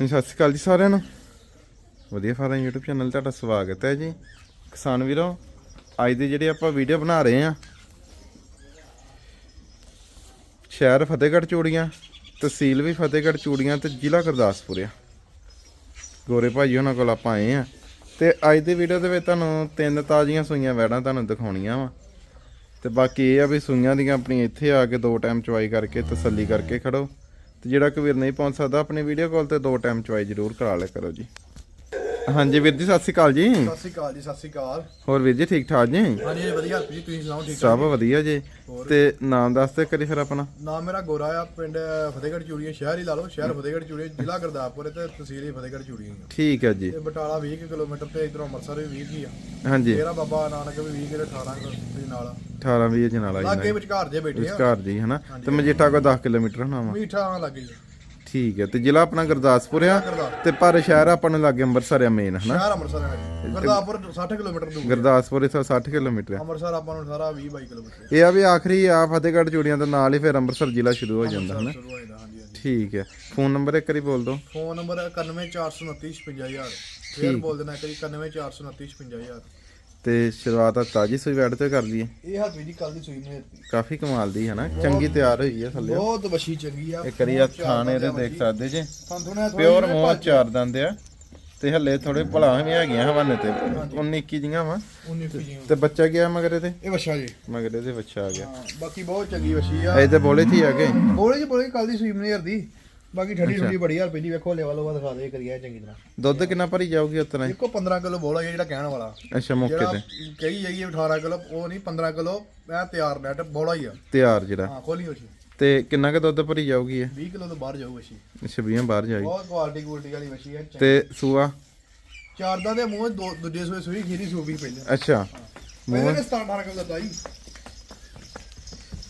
ਹਾਂਜੀ, ਸਤਿ ਸ਼੍ਰੀ ਅਕਾਲ ਜੀ ਸਾਰਿਆਂ ਨੂੰ। ਵਧੀਆ ਫਾਰਮ YouTube ਚੈਨਲ ਤੁਹਾਡਾ ਸਵਾਗਤ ਹੈ ਜੀ। ਕਿਸਾਨ ਵੀਰੋ, ਅੱਜ ਦੀ ਜਿਹੜੀ ਆਪਾਂ ਵੀਡੀਓ ਬਣਾ ਰਹੇ ਆ ਸ਼ਹਿਰ ਫਤਿਹਗੜ੍ਹ ਚੂੜੀਆਂ, ਤਹਿਸੀਲ ਵੀ ਫਤਿਹਗੜ੍ਹ ਚੂੜੀਆਂ ਤੇ ਜ਼ਿਲ੍ਹਾ ਗੁਰਦਾਸਪੁਰ ਆ। ਗੋਰੇ ਭਾਜੀ ਉਹਨਾਂ ਕੋਲ ਆਪਾਂ ਆਏ ਆ ਤੇ ਅੱਜ ਦੀ ਵੀਡੀਓ ਦੇ ਵਿੱਚ ਤੁਹਾਨੂੰ ਤਿੰਨ ਤਾਜ਼ੀਆਂ ਸੂਈਆਂ ਵੈੜਾਂ ਤੁਹਾਨੂੰ ਦਿਖਾਉਣੀਆਂ ਵਾ। ਤੇ ਬਾਕੀ ਇਹ ਆ ਵੀ ਸੂਈਆਂ ਦੀਆਂ ਆਪਣੀ ਇੱਥੇ ਆ ਕੇ ਦੋ ਟਾਈਮ ਚੁਆਈ ਕਰਕੇ ਤਸੱਲੀ ਕਰਕੇ ਖੜੋ। ਤੇ ਜਿਹੜਾ ਕੋਈ ਵੀਰ ਨਹੀਂ ਪਹੁੰਚ ਸਕਦਾ ਆਪਣੀ ਵੀਡੀਓ ਕਾਲ ਤੇ ਦੋ ਟਾਈਮ ਚਵਾਈ ਜ਼ਰੂਰ ਕਰਾ ਲਿਆ ਕਰੋ ਜੀ। ਹਾਂਜੀ ਵੀਰ ਜੀ ਸਤਿ ਸ਼੍ਰੀ ਅਕਾਲ ਜੀ। ਸਤਿ ਸ਼੍ਰੀ ਅਕਾਲ ਜੀ ਸਤਿ ਸ਼੍ਰੀ ਅਕਾਲ। ਹੋਰ ਵੀਰ ਜੀ ਠੀਕ ਠਾਕ ਜੀ? ਹਾਂਜੀ ਵਧੀਆ ਜੀ ਤੁਸੀਂ ਸੁਣਾਓ ਠੀਕ ਸਭ ਵਧੀਆ ਜੀ। ਤੇ ਨਾਮ ਦੱਸ ਤੇ ਕਰੀ ਫਿਰ ਆਪਣਾ। ਨਾਮ ਮੇਰਾ ਗੋਰਾ ਆ ਪਿੰਡ ਫਤਿਹਗੜ੍ਹ ਚੂੜੀਆਂ ਸ਼ਹਿਰ ਹੀ ਲਾ ਲਓ ਸ਼ਹਿਰ ਫਤਿਹਗੜ੍ਹ ਚੂੜੀਆਂ ਜ਼ਿਲ੍ਹਾ ਗੁਰਦਾਸਪੁਰ ਤੇ ਤਹਿਸੀਲ ਹੀ ਫਤਿਹਗੜ੍ਹ ਚੂੜੀਆਂ ਠੀਕ ਹੈ ਜੀ। ਤੇ ਬਟਾਲਾ 20 ਕੁ ਕਿਲੋਮੀਟਰ ਤੇ ਇਧਰੋਂ ਅੰਮ੍ਰਿਤਸਰ ਵੀ 20 ਕੀ ਆ। ਹਾਂਜੀ। ਤੇਰਾ ਬਾਬਾ ਨਾਨਕ ਵੀ 20 ਕਿਲੇ 18 ਕੁ ਦੇ ਨਾਲ 18 20 ਜਨਾਲਾ ਜੀ ਲਾਗੇ ਵਿਚਕਾਰ ਜੇ ਬੈਠੇ ਆ। ਵਿਚਕਾਰ ਜੀ ਹਨਾ? ਤੇ ਮਜੀਠਾ ਕੋ 10 ਕਿਲੋਮੀਟਰ ਹੋਣਾ ਵਾ। ਮੀਠਾ ਲੱਗੇ ਠੀਕ ਹੈ ਤੇ ਜ਼ਿਲ੍ਹਾ ਆਪਣਾ ਗੁਰਦਾਸਪੁਰ ਆ। ਤੇ ਪਰ ਸ਼ਹਿਰ ਆਪਾਂ ਨੂੰ ਲਾਗੇ ਅੰਮ੍ਰਿਤਸਰ ਆ ਮੇਨ ਹਨਾ? ਸ਼ਹਿਰ ਅੰਮ੍ਰਿਤਸਰ ਹੈ ਗੁਰਦਾਸਪੁਰ 60 ਕਿਲੋਮੀਟਰ ਦੂਰ ਗੁਰਦਾਸਪੁਰ ਇਥੋਂ 60 ਕਿਲੋਮੀਟਰ ਆ। ਅੰਮ੍ਰਿਤਸਰ ਆਪਾਂ ਨੂੰ ਸਾਰਾ 20 22 ਕਿਲੋਮੀਟਰ ਇਹ ਆ ਵੀ ਆਖਰੀ ਆ ਫਤਿਹਗੜ੍ਹ ਚੂੜੀਆਂ ਦੇ ਨਾਲ ਹੀ ਫਿਰ ਅੰਮ੍ਰਿਤਸਰ ਜ਼ਿਲ੍ਹਾ ਸ਼ੁਰੂ ਹੋ ਜਾਂਦਾ ਹਨਾ? ਹੋ ਠੀਕ ਹੈ। ਫੋਨ ਨੰਬਰ ਇੱਕ ਵਾਰੀ ਬੋਲ ਦਿਓ। ਫੋਨ ਨੰਬਰ 9149956000 ਫੇਰ ਬੋਲ ਦੇਣਾ ਕਰੀ 9149956000 ਤੇ ਸ਼ੁਰੂਆਤ ਆ ਤਾਜੀ ਸੂਈ ਵੈੜ ਤੇ ਕਰ ਲਈਏ ਇਹ ਹੱਥ ਵੀ ਦੀ ਕੱਲ ਦੀ ਸੂਈ ਨੇ ਕਾਫੀ ਕਮਾਲ ਦੀ ਹੈ ਨਾ ਚੰਗੀ ਤਿਆਰ ਹੋਈ ਹੈ ਥੱਲੇ। ਬਹੁਤ ਵਸ਼ੀ ਚੰਗੀ ਆ। ਇੱਕ ਵਾਰੀ ਆ ਥਾਣੇ ਇਹਦੇ ਦੇਖ ਸਕਦੇ ਜੇ। ਪਿਓਰ ਮੋਹ ਚਾਰ ਦੰਦ ਆ ਤੇ ਹੱਲੇ ਥੋੜੇ ਭਲਾ ਵੀ ਹੈਗੀਆਂ ਹਵਾਨੇ ਤੇ। 19 21 ਜੀਆਂ ਵਾ। 19 ਪੀਜੀ ਤੇ ਬੱਚਾ ਗਿਆ ਮਗਰ ਇਹਦੇ ਇਹ ਵਸ਼ਾ ਜੀ। ਮਗਰ ਇਹਦੇ ਬੱਚਾ ਆ ਗਿਆ। ਬਾਕੀ ਬਹੁਤ ਚੰਗੀ ਵਸ਼ੀ ਆ। ਇਹ ਤੇ ਬੋਲੇ ਥੀ ਆ ਗਏ। ਬੋਲੇ ਜੀ ਬੋਲੇ ਕੱਲ ਦੀ ਸੂਈ ਮਨੇਰ ਦੀ। ਬਾਕੀ ਠੰਡੀ ਠੰਡੀ ਬੜੀ ਯਾਰ ਪਹਿਲੀ ਵੇਖੋ ਲੈਵਲ ਉਹ ਦਿਖਾ ਦੇ ਕਰੀਆ ਚੰਗੀ ਤਰ੍ਹਾਂ। ਦੁੱਧ ਕਿੰਨਾ ਭਰੀ ਜਾਊਗੀ ਉਤਨਾ ਇੱਕੋ 15 ਕਿਲੋ ਬੋਲਾ ਜਿਹੜਾ ਕਹਿਣ ਵਾਲਾ। ਅੱਛਾ ਮੌਕੇ ਜਿਹੜਾ ਤੇ। ਕਹੀ ਜਾਈਏ 18 ਕਿਲੋ ਉਹ ਨਹੀਂ 15 ਕਿਲੋ ਮੈਂ ਤਿਆਰ ਨੈਟ ਬੋਲਾ ਹੀ ਆ। ਤਿਆਰ ਜਿਹੜਾ। ਹਾਂ ਖੋਲੀ ਹੋਈ ਤੇ ਕਿੰਨਾ ਕੁ ਦੁੱਧ ਭਰੀ ਜਾਊਗੀ ਇਹ? 20 ਕਿਲੋ ਤੋਂ ਬਾਹਰ ਜਾਊ ਵਸ਼ੀ ਅੱਛਾ 20 ਬਾਹਰ ਜਾਈ ਬਹੁਤ ਕੁਆਲਿਟੀ ਕੁਆਲਿਟੀ ਵਾਲੀ ਵਸ਼ੀ ਹੈ ਤੇ ਸੂਆ? ਚਾਰਦਾਂ ਦੇ ਮੂੰਹ ਦੋ ਦੂਜੇ ਸੂਏ ਸੂਈ ਖੀਰੀ ਸੂਪੀ ਪਹਿਲੇ। ਅੱਛਾ। ਪਹਿਲੇ ਨੇ 17 18 ਕਿਲੋ ਦਿੱਤਾ ਜੀ।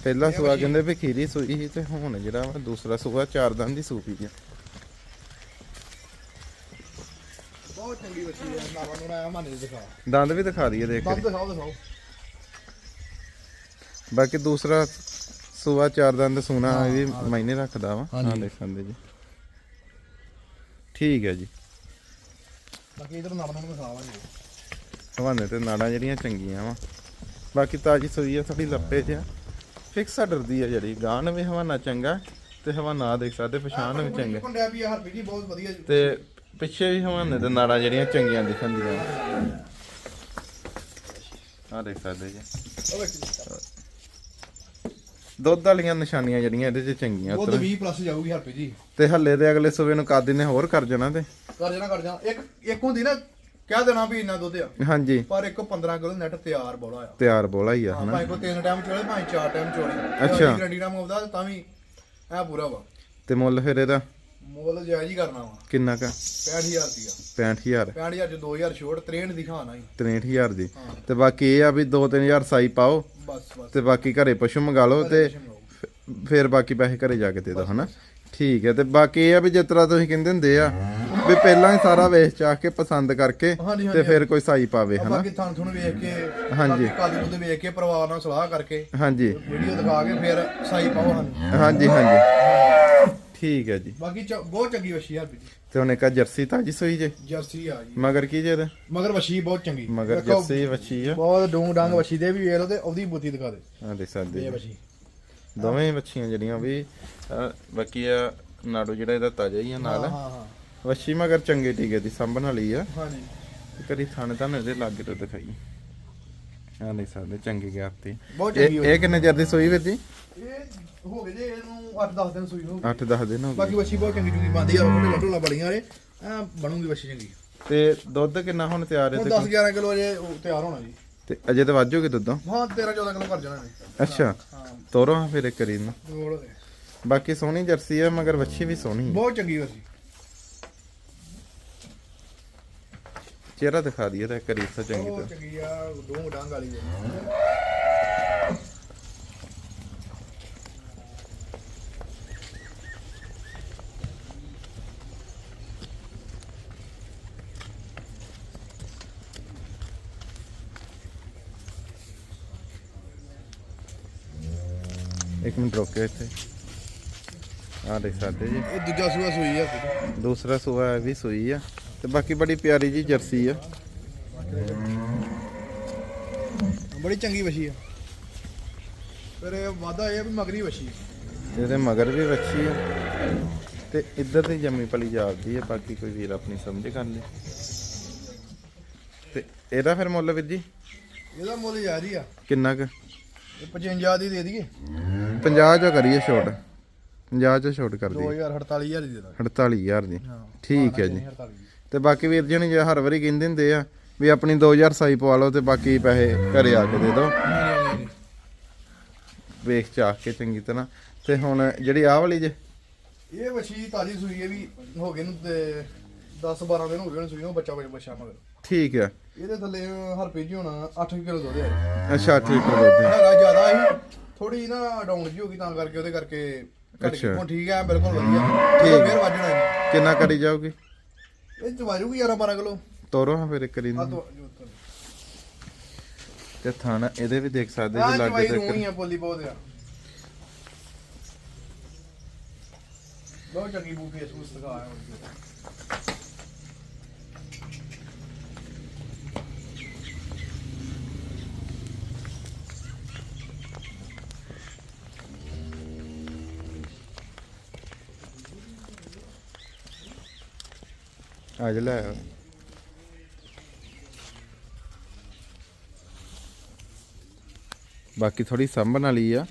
ਪਹਿਲਾ ਸੂਆ ਕਹਿੰਦੇ ਵੀ ਖੀਰੀ ਸੂਈ ਸੀ ਤੇ ਹੁਣ ਜਿਹੜਾ ਵਾ ਦੂਸਰਾ ਸੂਆ ਚਾਰ ਦੰਦ ਦੀ ਸੂਪੀ ਆ। ਬਹੁਤ ਚੰਗੀ ਵਸ਼ੀ ਹੈ ਨਾਵਾਂ ਨੂੰ ਆਇਆ ਮਾਨੇ ਦਿਖਾ। ਦੰਦ ਵੀ ਦਿਖਾ ਦਈਏ ਦੇਖ ਦੰਦ ਕੇ ਦਿਖਾਓ ਦਿਖਾਓ। ਬਾਕੀ ਦੂਸਰਾ ਸੂਆ ਚਾਰ ਦੰਦ ਸੂਣਾ ਇਹ ਵੀ ਮਾਇਨੇ ਰੱਖਦਾ ਵਾ। ਹਾਂ ਦੇਖ ਸਕਦੇ ਜੀ। ਠੀਕ ਹੈ ਜੀ। ਬਾਕੀ ਇਧਰ ਨਾਵਾਂ ਨੂੰ ਦਿਖਾਵਾਂਗੇ ਹਵਾਨੇ ਤੇ ਨਾੜਾਂ ਜਿਹੜੀਆਂ ਚੰਗੀਆਂ ਵਾ। ਬਾਕੀ ਤਾਜੀ ਸੂਈ ਆ ਥੋੜੀ ਲੱਪੇ ਜਿਹਾ ਫਿਕਸ ਡਰਦੀ ਆ ਜਿਹੜੀ। ਗਾਨ ਵੀ ਹਵਾਨਾ ਚੰਗਾ ਤੇ ਹਵਾਨਾ ਦੇਖ ਸਕਦੇ ਪਛਾਣ ਵੀ ਚੰਗਾ। ਕੁੰਡਿਆ ਵੀ ਹਰ ਵੀਡੀ ਬਹੁਤ ਵਧੀਆ ਜੀ ਤੇ ਪਿੱਛੇ ਵੀ ਹਵਾਨੇ ਤੇ ਨਾੜਾਂ ਜਿਹੜੀਆਂ ਚੰਗੀਆਂ ਦਿਖਣ ਦੀਆਂ ਆ ਦੇਖ ਸਕਦੇ ਜੀ। ਦੁੱਧ ਵਾਲੀਆਂ ਨਿਸ਼ਾਨੀਆਂ ਜਿਹੜੀਆਂ ਇਹਦੇ 'ਚ ਚੰਗੀਆਂ ਉਹ ਉੱਤਰ। 20 ਪਲੱਸ ਜਾਊਗੀ ਹਰ ਜੀ। ਤੇ ਹੱਲੇ ਦੇ ਅਗਲੇ ਸੂਬੇ ਨੂੰ ਕਾਦੀ ਨੇ ਹੋਰ ਕਰ ਜਾਣਾ ਤੇ। ਕਰ ਜਾਣਾ ਕਰ ਜਾਣਾ। ਇੱਕ ਇੱਕ ਹੁੰਦੀ ਨਾ ਕਹਿ ਦੇਣਾ ਵੀ ਇੰਨਾ ਦੁੱਧ ਆ। ਹਾਂਜੀ। ਪਰ ਇੱਕ 15 ਕਿਲੋ ਨੈਟ ਤਿਆਰ ਬੋਲਾ ਆ। ਤਿਆਰ ਬੋਲਾ ਹੀ ਆ ਹਾਂ ਹਨਾ? ਭਾਵੇਂ ਕੋ ਤਿੰਨ ਟਾਈਮ ਚੋਲੇ ਭਾਵੇਂ ਚਾਰ ਟਾਈਮ ਚੋਲੇ। ਅੱਛਾ। ਗਰੰਟੀ ਨਾਲ ਮੁੱਦਾ ਤਾਂ ਵੀ ਐ ਪੂਰਾ ਵਾ। ਤੇ ਮੁੱਲ ਫਿਰ ਇਹਦਾ? ਮੁੱਲ ਜਾਇਜ਼ ਹੀ ਕਰਨਾ ਵਾ। ਕਿੰਨਾ ਕ? 65000 ਰੁਪਿਆ 65000 65000 ਚ 2000 ਛੋਟ 63 ਦਿਖਾਣਾ ਹੀ 63000 ਦੀ। ਤੇ ਬਾਕੀ ਇਹ ਆ ਵੀ 2-3000 ਸਾਈ ਪਾਓ। ਬਸ ਬਸ। ਤੇ ਬਾਕੀ ਘਰੇ ਪਸ਼ੂ ਮੰਗਾ ਲਓ ਤੇ। ਫ- ਫਿਰ ਬਾਕੀ ਪੈਸੇ ਘਰੇ ਜਾ ਕੇ ਦੇ ਦਿਓ ਹਨਾ? ਠੀਕ ਹੈ ਤੇ ਬਾਕੀ ਇਹ ਆ ਵੀ ਜਿਸ ਤਰ੍ਹਾਂ ਤੁਸੀਂ ਕਹਿੰਦੇ ਹੁੰਦੇ ਆ ਵੀ ਪਹਿਲਾਂ ਹੀ ਸਾਰਾ ਵੇਚ ਚਾਹ ਕੇ ਪਸੰਦ ਕਰਕੇ ਹਾਂਜੀ, ਤੇ ਹਾਂਜੀ। ਫਿਰ ਕੋਈ ਸਾਈ ਪਾਵੇ ਹਨਾ? ਬਾਕੀ ਥਾਂ ਤੁਹਾਨੂੰ ਵੇਖ ਕੇ ਹਾਂਜੀ। ਕਾਦੀ ਦੁੱਧ ਵੇਖ ਕੇ ਪਰਿਵਾਰ ਨਾਲ ਸਲਾਹ ਕਰਕੇ ਹਾਂਜੀ। ਵੀਡੀਓ ਦਿਖਾ ਕੇ ਫਿਰ ਸਾਈ ਪਾਓ ਸਾਨੂੰ। ਹਾਂਜੀ ਹਾਂਜੀ। ਠੀਕ ਹੈ ਜੀ। ਬਾਕੀ ਚ- ਬਹੁਤ ਚੰਗੀ ਵਸ਼ੀ ਆ ਜੀ। ਤੇ ਇੱਕ ਆਹ ਜਰਸੀ ਤਾਜੀ ਸੋਈ ਜੇ? ਜਰਸੀ ਆ ਜੀ। ਮਗਰ ਕੀ ਜੇ ਇਹਦੇ? ਮਗਰ ਵਸ਼ੀ ਬਹੁਤ ਚੰਗੀ। ਮਗਰ ਦੇਖੋ, ਜਰਸੀ ਵੱਛੀ ਆ। ਬਹੁਤ ਡੂੰਗ ਡਾਂਗ ਵਸ਼ੀ ਦੇ ਵੀ ਵੇਖ ਲਓ ਤੇ ਉਹਦੀ ਬੂਤੀ ਦਿਖਾ ਦੇ। ਆ ਦੇਖ ਸਕਦੇ ਇਹ ਜੀ। ਵਸ਼ੀ ਦੋਵੇਂ ਵੱਛੀਆਂ ਜਿਹੜੀਆਂ ਵੀ ਅਹ, ਬਾਕੀ ਆ ਨਾੜੂ ਜਿਹੜਾ ਇਹਦਾ ਤਾਜ਼ਾ ਹੀ ਆ ਨਾਲ। ਹਾਂ ਹਾਂ। ਵੱਛੀ ਮਗਰ ਚੰਗੇ ਟੀਕੇ ਦੀ ਸੰਭਣ ਵਾਲੀ ਆ। ਹਾਂਜੀ। ਕਰੀ ਥਾਣੇ ਤਾਂ ਇਹਦੇ ਲਾਗੇ ਤੋਂ ਦਿਖਾਈ। ਆ ਨਹੀਂ ਸਕਦੇ ਚੰਗੇ ਤੇ। ਬਹੁਤ ਇਹ ਚੰਗੀ ਇਹ ਕਿੰਨੇ ਚਿਰ ਦੀ ਸੋਈ ਵੀਰ ਜੀ? ਇਹ ਹੋ ਗਏ ਜੇ ਇਹਨੂੰ 8-10 ਦਿਨ ਸੂਈ ਹੋ 8-10 ਦਿਨ ਹੋ ਗਏ। ਬਾਕੀ ਵਸ਼ੀ ਬਹੁਤ ਚੰਗੀ ਚੁੰਗੀ ਬੰਦੀ ਆ ਉਹਨੇ ਲੱਟੋਲਾ ਬੜੀਆਂ ਰੇ ਐ ਬਣੂਗੀ ਵਸ਼ੀ ਚੰਗੀ। ਤੇ ਦੁੱਧ ਕਿੰਨਾ ਹੁਣ ਤਿਆਰ ਹੈ? ਤੇ 10-11 ਕਿਲੋ ਅਜੇ ਉਹ ਤਿਆਰ ਹੋਣਾ ਜੀ। ਤੇ ਅਜੇ ਤਾਂ ਵਾਜੋਗੇ ਦੁੱਧੋਂ? ਹਾਂ 13-14 ਕਿਲੋ ਕਰ ਜਾਣਾ ਨੇ ਅੱਛਾ। ਹਾਂ। ਤੋਰੋ ਹਾਂ ਫਿਰ ਇੱਕ ਕਰੀ ਨੂੰ ਹੋਰ ਬਾਕੀ ਸੋਹਣੀ ਜਰਸੀ ਆ ਮਗਰ ਵੱਛੀ ਵੀ ਸੋਹਣੀ। ਬਹੁਤ ਚੰਗੀ ਵਸ਼ੀ। ਚਿਹਰਾ ਦਿਖਾ ਦਈਏ ਤਾਂ ਕਰੀ ਸਾ ਚੰਗੀ ਤਰ੍ਹਾਂ ਚੰਗੀ ਆ ਡੂੰਗ ਡਾਂਗ ਵਾਲੀ ਆ। ਇੱਕ ਮਿੰਟ ਰੁਕ ਕੇ ਇੱਥੇ ਆ ਦੇਖ ਸਕਦੇ ਜੀ ਇਹ ਦੂਜਾ ਸੂਆ ਸੂਈ ਆ। ਦੂਸਰਾ ਸੂਆ ਵੀ ਸੂਈ ਆ ਤੇ ਬਾਕੀ ਬੜੀ ਪਿਆਰੀ ਜੀ ਜਰਸੀ ਆ। ਬੜੀ ਚੰਗੀ ਵਛੀ ਆ। ਫਿਰ ਇਹ ਵਾਦਾ ਇਹ ਵੀ ਮਗਰੀ ਵਛੀ ਇਹਦੇ ਮਗਰ ਵੀ ਵੱਛੀ ਆ ਤੇ ਇੱਧਰ ਦੀ ਜੰਮੀ ਪਲੀ ਜਾਪਦੀ ਆ ਬਾਕੀ ਕੋਈ ਵੀਰ ਆਪਣੀ ਸਮਝ ਕਰ ਲੇ। ਤੇ ਇਹਦਾ ਫਿਰ ਮੁੱਲ ਵੀਰ ਜੀ? ਇਹਦਾ ਮੁੱਲ ਯਾਰ ਹੀ ਆ। ਕਿੰਨਾ ਕੁ? ਇਹ 55 ਦੀ ਦੇ ਦਈਏ। 50 ਚੋਂ ਕਰੀਏ ਛੋਟ। 50 ਚੋਂ ਛੋਟ ਕਰ ਦਈਏ। 2000 48000 ਦੀ ਦੇ ਦਾਂਗੇ। 48000 ਦੀ। ਹਾਂ ਠੀਕ ਹੈ ਜੀ। 48 ਦੀ। ਤੇ ਬਾਕੀ ਵੀਰ ਜੀ ਨੇ ਜੇ ਹਰ ਵਾਰੀ ਕਹਿੰਦੇ ਹੁੰਦੇ ਆ ਵੀ ਆਪਣੀ 2000 ਸਾਈ ਪਵਾ ਲਓ ਤੇ ਬਾਕੀ ਪੈਸੇ ਘਰੇ ਆ ਕੇ ਦੇ ਦਿਓ। ਵੇਖ ਚਾਖ ਕੇ ਚੰਗੀ ਤਰ੍ਹਾਂ। ਤੇ ਹੁਣ ਜਿਹੜੀ ਆਹ ਵਾਲੀ ਜੇ? ਇਹ ਵਛੀ ਤਾਜੀ ਸੂਈ ਹੈ ਵੀ ਹੋ ਗਏ ਨੂੰ ਤੇ 10 12 ਦਿਨ ਹੋ ਗਏ ਨੂੰ ਸੂਈ ਨੂੰ ਬੱਚਾ ਬੱਚਾ ਮਗਰ। ਠੀਕ ਆ। ਇਹਦੇ ਥੱਲੇ ਹਰ ਪੇਜੀ ਹੋਣਾ 8 ਕਿਲੋ ਦੁੱਧ ਹੈ। ਅੱਛਾ ਠੀਕ ਕਰ ਦੋ ਹੈਗਾ ਜ਼ਿਆਦਾ ਹੀ ਥੋੜੀ ਨਾ ਡਾਊਨ ਜੀ ਹੋ ਗਈ ਤਾਂ ਕਰਕੇ ਉਹਦੇ ਕਰਕੇ। ਅੱਛਾ। ਠੀਕ ਹੈ ਬਿਲਕੁਲ ਵਧੀਆ। ਠੀਕ। ਫੇਰ ਵੱਜਣਾ। ਕਿੰਨਾ ਕਰੀ ਜਾਊਗੀ? ਇਹ ਚਵਾਜੂਗੀ 11 12 ਕਿਲੋ? ਤੋਰੋ ਹਾਂ ਫਿਰ ਇੱਕ ਵਾਰੀ ਆ। ਤੋਂ ਤੇ ਥਾਣਾ ਇਹਦੇ ਵੀ ਦੇਖ ਸਕਦੇ ਆ ਜੀ ਚਵਾਈ ਰੂਹ ਆ ਪੋਲੀ ਬਹੁਤ ਆ। ਬਹੁਤ ਚੰਗੀ ਬੂ ਫੇਸ ਫੂਸ ਦਿਖਾ ਆਇਆ ਅੱਜ ਲੈ। ਬਾਕੀ ਥੋੜੀ ਸੰਭਣ ਵਾਲੀ ਆ।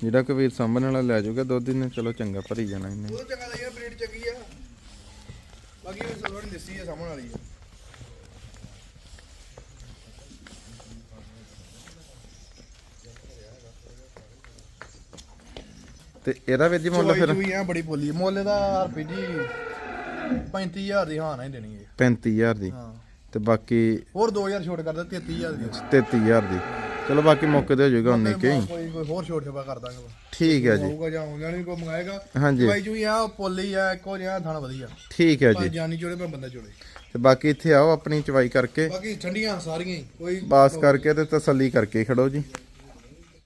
ਜਿਹੜਾ ਕੋਈ ਵੀਰ ਸੰਭਣ ਵਾਲਾ ਲੈ ਜਾਊਗਾ ਦੁੱਧ ਇਹਨੇ ਚਲੋ ਚੰਗਾ ਭਰੀ ਜਾਣਾ ਇਹਨੇ। ਉਹ ਚੰਗਾ ਲੱਗਿਆ ਬਰੀਡ ਚੰਗੀ ਆ। ਬਾਕੀ ਉਹ ਸਲਵਾਰ ਦਿੱਸੀ ਆ ਸਾਹਮਣੇ ਵਾਲੀ ਆ। ਤੇ ਇਹਦਾ ਵੀਰ ਜੀ ਮੁੱਲ ਫਿਰ? ਚੂਈ ਆ ਬੜੀ ਬੋਲੀ। ਮੁੱਲ ਦਾ ਰੁਪਏ ਜੀ 35000 ਦੀ ਹਾਂ ਨਹੀਂ ਦੇਣੀ ਹੈ 35000 ਦੀ। ਹਾਂ। ਤੇ ਬਾਕੀ ਹੋਰ 2000 ਛੋਟ ਕਰਦਾ 33000 ਦੀ। 33000 ਦੀ। ਚਲੋ ਬਾਕੀ ਮੌਕੇ ਤੇ ਹੋ ਜਾਊਗਾ ਉਨੀ ਕੇ। ਕੋਈ ਕੋਈ ਹੋਰ ਛੋਟ ਛਪਾ ਕਰ ਦਾਂਗੇ ਠੀਕ ਹੈ ਜੀ। ਹੋਊਗਾ ਜਾਂ ਉਹਨਾਂ ਨੇ ਕੋਈ ਮੰਗਾਏਗਾ। ਹਾਂਜੀ। ਚਵਾਈ ਚੂਈ ਆ ਪੋਲੀ ਆ ਇੱਕੋ ਜਿਹਾ ਥਾਣਾ ਵਧੀਆ। ਠੀਕ ਹੈ ਜੀ। ਜਾਨੀ ਚੋੜੇ ਮੈਂ ਬੰਦਾ ਚੋੜੇ ਤੇ ਬਾਕੀ ਇੱਥੇ ਆਓ ਆਪਣੀ ਚਵਾਈ ਕਰਕੇ। ਬਾਕੀ ਠੰਡੀਆਂ ਸਾਰੀਆਂ ਹੀ। ਕੋਈ ਬਾਸ ਕਰਕੇ ਤੇ ਤਸੱਲੀ ਕਰਕੇ ਖੜੋ ਜੀ।